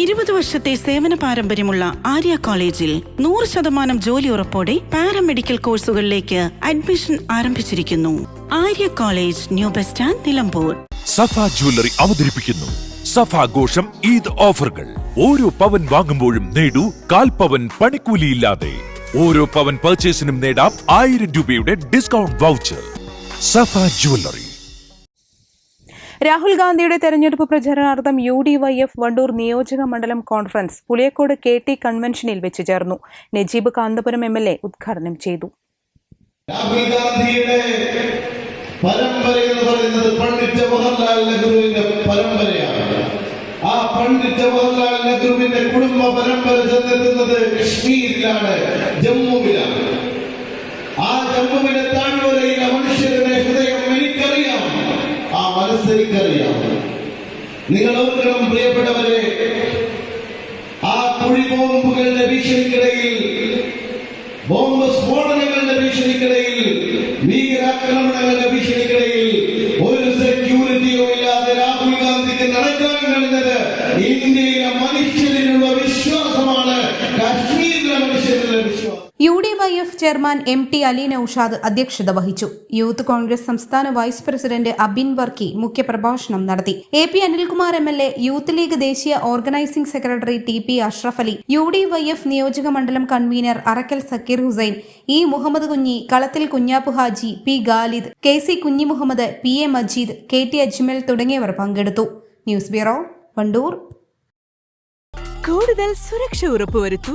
ഇരുപത് വർഷത്തെ സേവന പാരമ്പര്യമുള്ള ആര്യ കോളേജിൽ നൂറ് ശതമാനം ജോലി ഉറപ്പോടെ പാരാമെഡിക്കൽ കോഴ്സുകളിലേക്ക് അഡ്മിഷൻ ആരംഭിച്ചിരിക്കുന്നു. Arya college new bus stand Nilambur. Safa jewellery അവതരിപ്പിക്കുന്നു. സഫാഘോഷം ഈദ് ഓഫറുകൾ. ഓരോ പവൻ വാങ്ങുമ്പോഴും നേടൂ കാൽ പവൻ പണിക്കൂലിയില്ലാതെ. ഓരോ പവൻ പർച്ചേസിനും നേടാം ആയിരം രൂപയുടെ discount voucher Safa jewellery. Rahul ഗാന്ധിയുടെ തെരഞ്ഞെടുപ്പ് പ്രചരണാർത്ഥം U D Y F Wandoor നിയോജക മണ്ഡലം കോൺഫറൻസ് പുളിയക്കോട് കെ ടി കൺവെൻഷനിൽ വെച്ച് ചേർന്നു. Najeeb Kanthapuram M L A ഉദ്ഘാടനം ചെയ്തു. രാഹുൽ ഗാന്ധിയുടെ പരമ്പര എന്ന് പറയുന്നത് പണ്ഡിറ്റ് ജവഹർലാൽ നെഹ്റുവിന്റെ പരമ്പരയാണ്. ആ പണ്ഡിറ്റ് ജവഹർലാൽ നെഹ്റുവിന്റെ കുടുംബ പരമ്പര ചെന്നെത്തുന്നത് കശ്മീരിലാണ് ജമ്മുവിലാണ്. നിങ്ങൾ ഓർക്കണം പ്രിയപ്പെട്ടവരെ ആ കുഴി ബോംബുകളുടെ ഭീഷണിക്കിടയിൽ ബോംബ് സ്ഫോടനങ്ങളുടെ ഭീഷണിക്കിടയിൽ ഭീകരാക്രമണങ്ങളുടെ ഭീഷണിക്കിടയിൽ Y F chairman M T Ali Noushad അധ്യക്ഷത വഹിച്ചു. യൂത്ത് കോൺഗ്രസ് സംസ്ഥാന വൈസ് പ്രസിഡന്റ് അബിൻ വർക്കി മുഖ്യപ്രഭാഷണം നടത്തി. A P Anilkumar M L A youth league ദേശീയ organising secretary T P Ashraf Ali U D Y F നിയോജക മണ്ഡലം convener Arakkal Zakir Hussain E Muhammad Kunhi Kalathil Kunhappu Haji P Khalid K C Kunhi Muhammad P A Majeed K T Ajmal തുടങ്ങിയവർ പങ്കെടുത്തു. News bureau Wandoor. കൂടുതൽ സുരക്ഷ ഉറപ്പുവരുത്തൂ.